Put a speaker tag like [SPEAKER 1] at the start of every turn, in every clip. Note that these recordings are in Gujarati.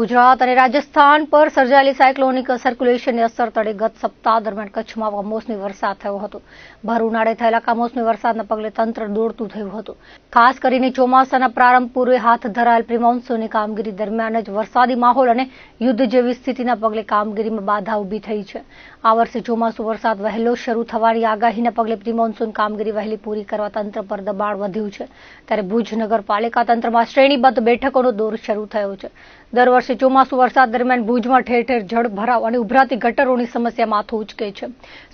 [SPEAKER 1] ગુજરાત અને રાજસ્થાન પર સર્જાયેલી સાયક્લોનિક સર્ક્યુલેશનની અસર તળે ગત સપ્તાહ દરમિયાન કચ્છમાં કમોસમી વરસાદ થયો હતો. ભર ઉનાળે થયેલા કમોસમી વરસાદના પગલે તંત્ર દોડતું થયું હતું. ખાસ કરીને ચોમાસાના પ્રારંભ પૂર્વે હાથ ધરાયેલ પ્રિમોન્સૂનની કામગીરી દરમિયાન જ વરસાદી માહોલ અને યુદ્ધ જેવી સ્થિતિના પગલે કામગીરીમાં બાધા ઊભી થઈ છે. આ વર્ષે ચોમાસુ વરસાદ વહેલો શરૂ થવાની આગાહીના પગલે પ્રિમોન્સૂન કામગીરી વહેલી પૂરી કરવા તંત્ર પર દબાણ વધ્યું છે. ત્યારે ભુજ નગરપાલિકા તંત્રમાં શ્રેણીબદ્ધ બેઠકોનો દોર શરૂ થયો છે. દર વર્ષે ચોમાસુ વરસાદ દરમિયાન ભુજમાં ઠેર ઠેર જળ ભરાવ અને ઉભરાતી ગટરોની સમસ્યા માથું ઉચકે છે.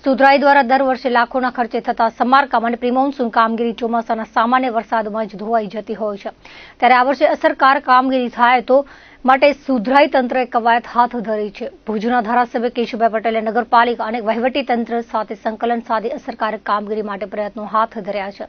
[SPEAKER 1] સુધરાઈ દ્વારા દર વર્ષે લાખોના ખર્ચે થતા સમારકામ અને પ્રિમોન્સૂન કામગીરી ચોમાસાના સામાન્ય વરસાદમાં જ ધોવાઈ જતી હોય છે. ત્યારે આ વર્ષે અસરકારક કામગીરી થાય તો માટે સુધરાઈ તંત્રએ કવાયત હાથ ધરી છે. ભુજના ધારાસભ્ય કેશુભાઈ પટેલે નગરપાલિકા અને વહીવટી સાથે સંકલન સાધી અસરકારક કામગીરી માટે પ્રયત્નો હાથ ધર્યા છે.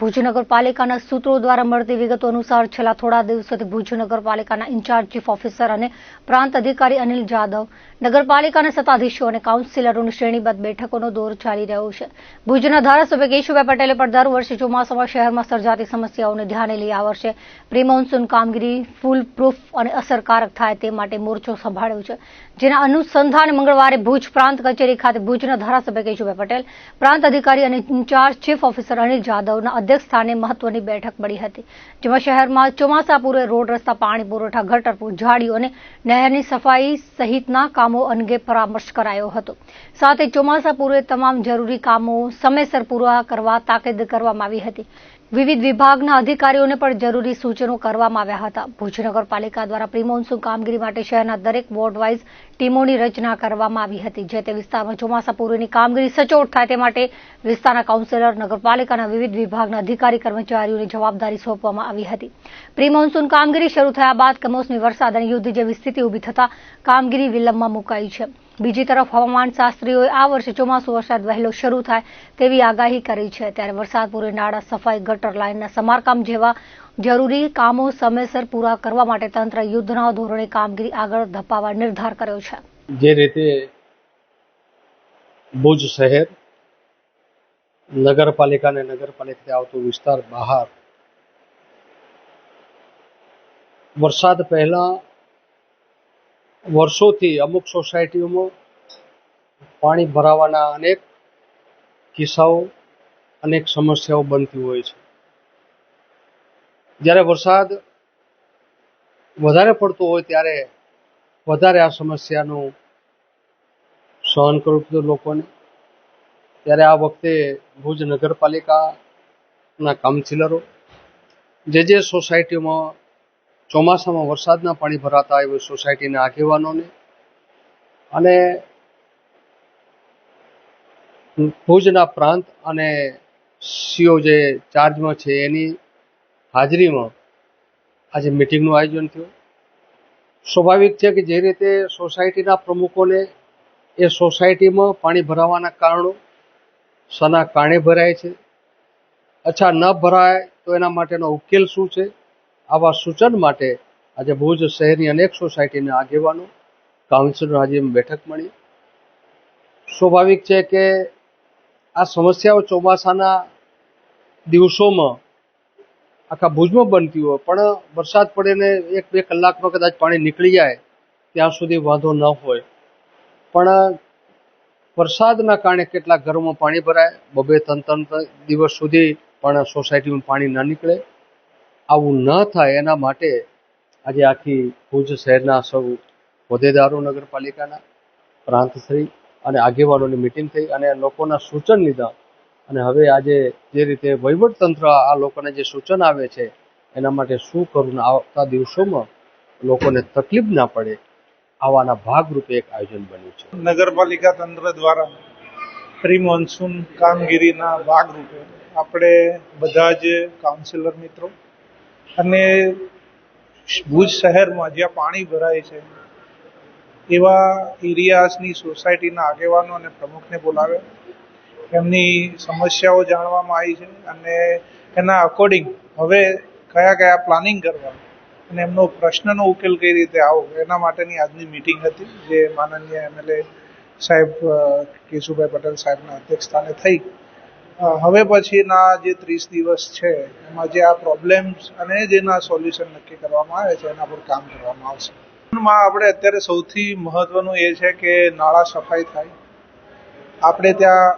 [SPEAKER 1] ભુજ નગરપાલિકાના સૂત્રો દ્વારા મળતી વિગતો અનુસાર છેલ્લા થોડા દિવસોથી ભુજ નગરપાલિકાના ઇન્ચાર્જ, ચીફ ઓફિસર અને પ્રાંત અધિકારી અનિલ જાદવ નગરપાલિકાના સત્તાધીશો અને કાઉન્સિલરોની શ્રેણીબદ્ધ બેઠકોનો દોર ચાલી રહ્યો છે. ભુજના ધારાસભ્ય કેશુભાઈ પટેલે પણ દર વર્ષે ચોમાસામાં શહેરમાં સર્જાતી સમસ્યાઓને ધ્યાને લઈ આ વર્ષે પ્રી કામગીરી ફૂલ પ્રૂફ અને અસરકારક થાય તે માટે મોરચો સંભાળ્યો છે. જેના અનુસંધાને મંગળવારે ભુજ પ્રાંત કચેરી ખાતે ભુજના ધારાસભ્ય કેશુભાઈ પટેલ, પ્રાંત અધિકારી અને ઇન્ચાર્જ ચીફ ઓફિસર અનિલ જાદવના અધ્યક્ષ સ્થાને મહત્વની બેઠક મળી હતી. જેમાં શહેરમાં ચોમાસા પૂર્વે રોડ રસ્તા, પાણી પુરવઠા, ગટર ઝાડીઓ અને નહેરની સફાઈ સહિતના કામો અંગે પરામર્શ કરાયો હતો. સાથે ચોમાસા પૂર્વે તમામ જરૂરી કામો સમયસર પૂરા કરવા તાકીદ કરવામાં આવી હતી. વિવિધ વિભાગના અધિકારીઓને પણ જરૂરી સૂચનો કરવામાં આવ્યા હતા. ભુજ નગરપાલિકા દ્વારા પ્રિમોન્સૂન કામગીરી માટે શહેરના દરેક વોર્ડ વાઇઝ ટીમોની રચના કરવામાં આવી હતી, જે તે વિસ્તારમાં ચોમાસા પૂર્વેની કામગીરી સચોટ થાય તે માટે વિસ્તારના કાઉન્સિલર, નગરપાલિકાના વિવિધ વિભાગના અધિકારી, કર્મચારીઓની જવાબદારી સોંપવામાં આવી હતી. પ્રિમોન્સૂન કામગીરી શરૂ થયા બાદ કમોસમી વરસાદ અને યુદ્ધ જેવી સ્થિતિ ઊભી થતા કામગીરી વિલંબમાં મુકાઈ છે. બીજી તરફ હવામાન શાસ્ત્રીઓએ આ વર્ષે ચોમાસુ વરસાદ વહેલો શરૂ થાય તેવી આગાહી કરી છે. ત્યારે વરસાદ પૂરે નાળા સફાઈ, ગટર લાઇનના સમારકામ જેવા જરૂરી કામો સમયસર પૂરા કરવા માટે તંત્ર યુદ્ધના ધોરણે કામગીરી આગળ ધપાવવા નિર્ધાર કર્યો છે.
[SPEAKER 2] જે રીતે ભુજ શહેર નગરપાલિકા અને નગરપાલિકાથી આવતો વિસ્તાર બહાર વરસાદ પહેલા વર્ષોથી અમુક સોસાયટીઓમાં પાણી ભરાવાના અનેક કિસ્સાઓ, અનેક સમસ્યાઓ બનતી હોય છે. જ્યારે વરસાદ વધારે પડતો હોય ત્યારે વધારે આ સમસ્યાનું સહન કરવું પડતું લોકોને. ત્યારે આ વખતે ભુજ નગરપાલિકાના કાઉન્સિલરો જે જે સોસાયટીમાં ચોમાસામાં વરસાદના પાણી ભરાતા એવી સોસાયટીના આગેવાનોને. અને ભુજના પ્રાંત અને સીઓ જે ચાર્જમાં છે એની હાજરીમાં આજે મિટિંગનું આયોજન થયું. સ્વાભાવિક છે કે જે રીતે સોસાયટીના પ્રમુખોને એ સોસાયટીમાં પાણી ભરાવાના કારણો શાના કારણે ભરાય છે. અચ્છા, ન ભરાય તો એના માટેનો ઉકેલ શું છે? આવા સૂચન માટે આજે ભુજ શહેરની અનેક સોસાયટીના આગેવાનો કાઉન્સિલર આજે બેઠક મળી. સ્વાભાવિક છે કે આ સમસ્યાઓ ચોમાસાના દિવસોમાં આખા ભુજમાં બનતી હોય, પણ વરસાદ પડે ને એક બે કલાકમાં કદાચ પાણી નીકળી જાય, ત્યાં સુધી વાંધો ન હોય. પણ વરસાદના કારણે કેટલાક ઘરોમાં પાણી ભરાય, બબે ત્રણ ત્રણ દિવસ સુધી પણ સોસાયટીમાં પાણી ન નીકળે. આવું ન થાય એના માટે આજે આખી ભુજ શહેરના સૌ હોદ્દેદારો, નગરપાલિકાના પ્રાંતશ્રી અને આગેવાનોની મિટિંગ થઈ અને લોકોના સૂચન લીધા. અને હવે આજે જે રીતે વહીવટતંત્ર આ લોકોને જે સૂચન આવે છે, એના માટે શું કરવું આવતા દિવસોમાં લોકોને તકલીફ ના પડે, આવાના ભાગરૂપે એક આયોજન બન્યું છે.
[SPEAKER 3] નગરપાલિકા તંત્ર દ્વારા પ્રી મોન્સૂન કામગીરીના ભાગરૂપે આપણે બધા જ કાઉન્સિલર મિત્રો અને ભુજ શહેરમાં જ્યાં પાણી ભરાય છે, એવા એરિયાસની સોસાયટીના આગેવાનો અને પ્રમુખને બોલાવ્યા. એમની સમસ્યાઓ જાણવામાં આવી છે અને એના અકોર્ડિંગ હવે કયા કયા પ્લાનિંગ કરવા અને એમનો પ્રશ્નનો ઉકેલ કઈ રીતે આવો એના માટેની આજની મિટિંગ હતી, જે માનનીય એમએલએ સાહેબ કેશુભાઈ પટેલ સાહેબના અધ્યક્ષ સ્થાને થઈ. હવે પછીના જે ત્રીસ દિવસ છે, એમાં જે આ પ્રોબ્લેમ્સ અને જેના સોલ્યુશન નક્કી કરવામાં આવે છે, એના પર કામ કરવામાં આવશે. માં આપણે અત્યારે સૌથી મહત્વનું એ છે કે નાળા સફાઈ થાય. આપણે ત્યાં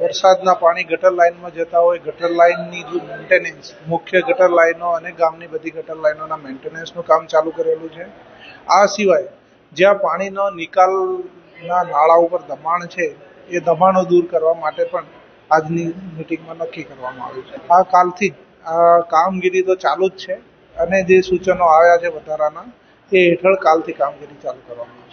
[SPEAKER 3] વરસાદના પાણી ગટર લાઇનમાં જતા હોય, ગટર લાઇનની જે મેન્ટેનન્સ મુખ્ય ગટર લાઇનો અને ગામની બધી ગટર લાઇનોના મેન્ટેનન્સનું કામ ચાલુ કરેલું છે. આ સિવાય, જ્યાં પાણીનો નિકાલના નાળા ઉપર દબાણ છે, એ દબાણો દૂર કરવા માટે પણ આજની મિટિંગમાં નક્કી કરવામાં આવ્યું છે. આ કાલથી આ કામગીરી તો ચાલુ જ છે અને જે સૂચનો આવ્યા છે વધારાના, એ હેઠળ કાલથી કામગીરી ચાલુ કરવામાં આવશે.